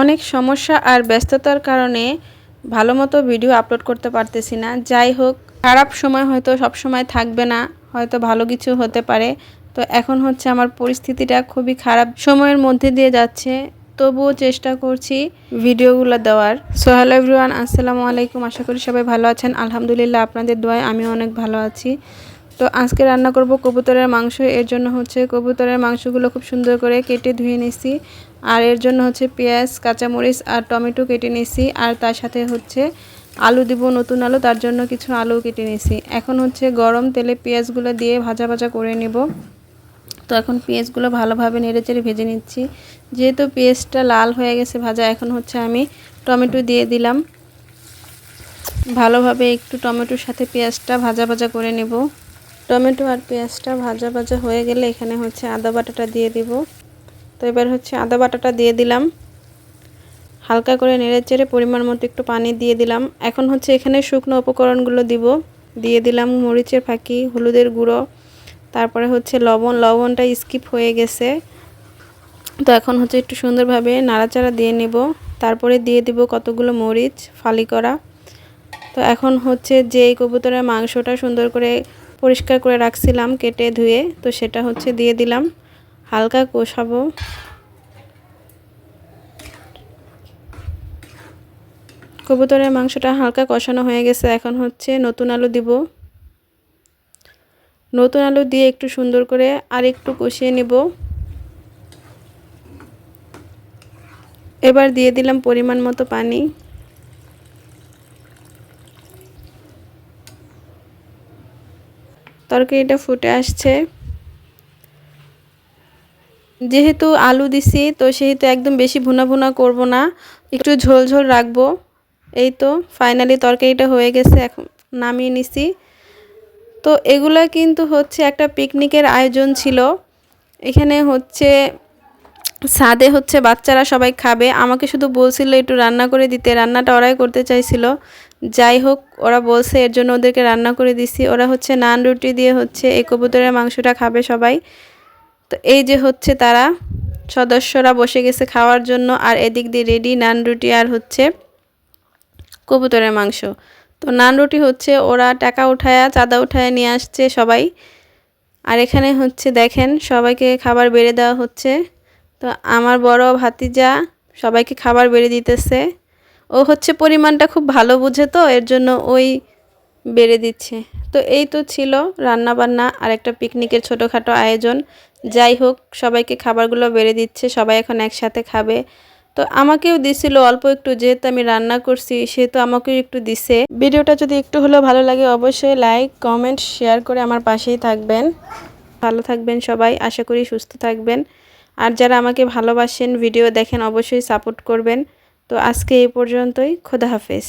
অনেক সমস্যা আর ব্যস্ততার কারণে ভালো মতো ভিডিও আপলোড করতে পারতেছি না। যাই হোক, খারাপ সময় হয়তো সব সময় থাকবে না, হয়তো ভালো কিছু হতে পারে। তো এখন হচ্ছে আমার পরিস্থিতিটা খুবই খারাপ। সময়ের মধ্যে দিয়ে যাচ্ছে, তবুও চেষ্টা করছি ভিডিওগুলো দেওয়ার। সো হ্যালো এভরিওয়ান আসসালামু আলাইকুম। আশা করি সবাই ভালো আছেন। আলহামদুলিল্লাহ, আপনাদের দোয়ায় আমিও অনেক ভালো আছি। তো আজকে রান্না করব কবুতরের মাংস। এর জন্য হচ্ছে কবুতরের মাংসগুলো খুব সুন্দর করে কেটে ধুয়ে নিছি। আর এর জন্য হচ্ছে পেঁয়াজ, কাঁচামরিচ আর টমেটো কেটে নিছি। আর তার সাথে হচ্ছে আলু দিব, নতুন আলু। তার জন্য কিছু আলু কেটে নিছি। এখন হচ্ছে গরম তেলে পেঁয়াজগুলো দিয়ে ভাজা ভাজা করে নেব। তো এখন পেঁয়াজগুলো ভালোভাবে নেড়ে চেড়ে ভেজে নিচ্ছি। যেহেতু পেঁয়াজটা লাল হয়ে গেছে ভাজা, এখন হচ্ছে আমি টমেটো দিয়ে দিলাম। ভালোভাবে একটু টমেটোর সাথে পেঁয়াজটা ভাজা ভাজা করে নেব। টমেটো আর পেঁয়াজটা ভাজা ভাজা হয়ে গেলে এখানে হচ্ছে আদা বাটাটা দিয়ে দিব। তো এবার হচ্ছে আদা বাটাটা দিয়ে দিলাম। হালকা করে নেড়ে চেড়ে পরিমাণ মতো একটু পানি দিয়ে দিলাম। এখন হচ্ছে এখানে শুকনো উপকরণগুলো দিব। দিয়ে দিলাম মরিচের ফাঁকি, হলুদের গুঁড়ো, তারপরে হচ্ছে লবণ। লবণটা স্কিপ হয়ে গেছে। তো এখন হচ্ছে একটু সুন্দরভাবে নাড়াচাড়া দিয়ে নেব। তারপরে দিয়ে দিব কতগুলো মরিচ, ফালি করা। তো এখন হচ্ছে যে কবুতরের মাংসটা সুন্দর করে পরিষ্কার করে রাখছিলাম, কেটে ধুয়ে, তো সেটা হচ্ছে দিয়ে দিলাম। হালকা কষাবো। কবুতরের মাংসটা হালকা কষানো হয়ে গেছে, এখন হচ্ছে নতুন আলু দিব। নতুন আলু দিয়ে একটু সুন্দর করে আর একটু কষিয়ে নেব। এবার দিয়ে দিলাম পরিমাণ মতো পানি। তরকারিটা ফুটে আসছে। যেহেতু আলু দিছি, তো সেহেতু একদম বেশি ভুনা ভুনা করব না। একটু ঝোল ঝোল রাখব। এই তো ফাইনালি তরকারিটা হয়ে গেছে, এখন নামিয়ে নিছি। তো এগুলা কিন্তু হচ্ছে একটা পিকনিকের আয়োজন ছিল। এখানে হচ্ছে সাদে হচ্ছে বাচ্চারা সবাই খাবে। আমাকে শুধু বলছিল একটু রান্না করে দিতে, রান্নাটা ওরাই করতে চাইছিল। যাই হোক, ওরা বলছে এর জন্য ওদেরকে রান্না করে দিছি। ওরা হচ্ছে নান রুটি দিয়ে হচ্ছে এই কবুতরের মাংসটা খাবে সবাই। তো এই যে হচ্ছে তারা সদস্যরা বসে গেছে খাওয়ার জন্য, আর এদিক দিয়ে রেডি নান রুটি আর হচ্ছে কবুতরের মাংস। তো নান রুটি হচ্ছে ওরা টাকা উঠায়া, চাঁদা উঠায় নিয়ে আসছে সবাই। আর এখানে হচ্ছে দেখেন সবাইকে খাবার বেড়ে দেওয়া হচ্ছে। তো আমার বড় ভাতিজা সবাইকে খাবার বেড়ে দিতেছে। ও হচ্ছে পরিমাণটা খুব ভালো বুঝে তো, এর জন্য ওই বেড়ে দিচ্ছে। তো এই তো ছিল রান্না বান্না আর একটা পিকনিকের ছোটোখাটো আয়োজন। যাই হোক, সবাইকে খাবারগুলো বেড়ে দিচ্ছে, সবাই এখন একসাথে খাবে। তো আমাকেও দিছিল অল্প একটু, যেহেতু আমি রান্না করছি, সেহেতু আমাকেও একটু দিছে। ভিডিওটা যদি একটু হলেও ভালো লাগে, অবশ্যই লাইক, কমেন্ট, শেয়ার করে আমার পাশেই থাকবেন। ভালো থাকবেন সবাই, আশা করি সুস্থ থাকবেন। আর যারা আমাকে ভালোবাসেন ভিডিও দেখেন, অবশ্যই সাপোর্ট করবেন। তো আজকে এই পর্যন্তই, খোদা হাফেজ।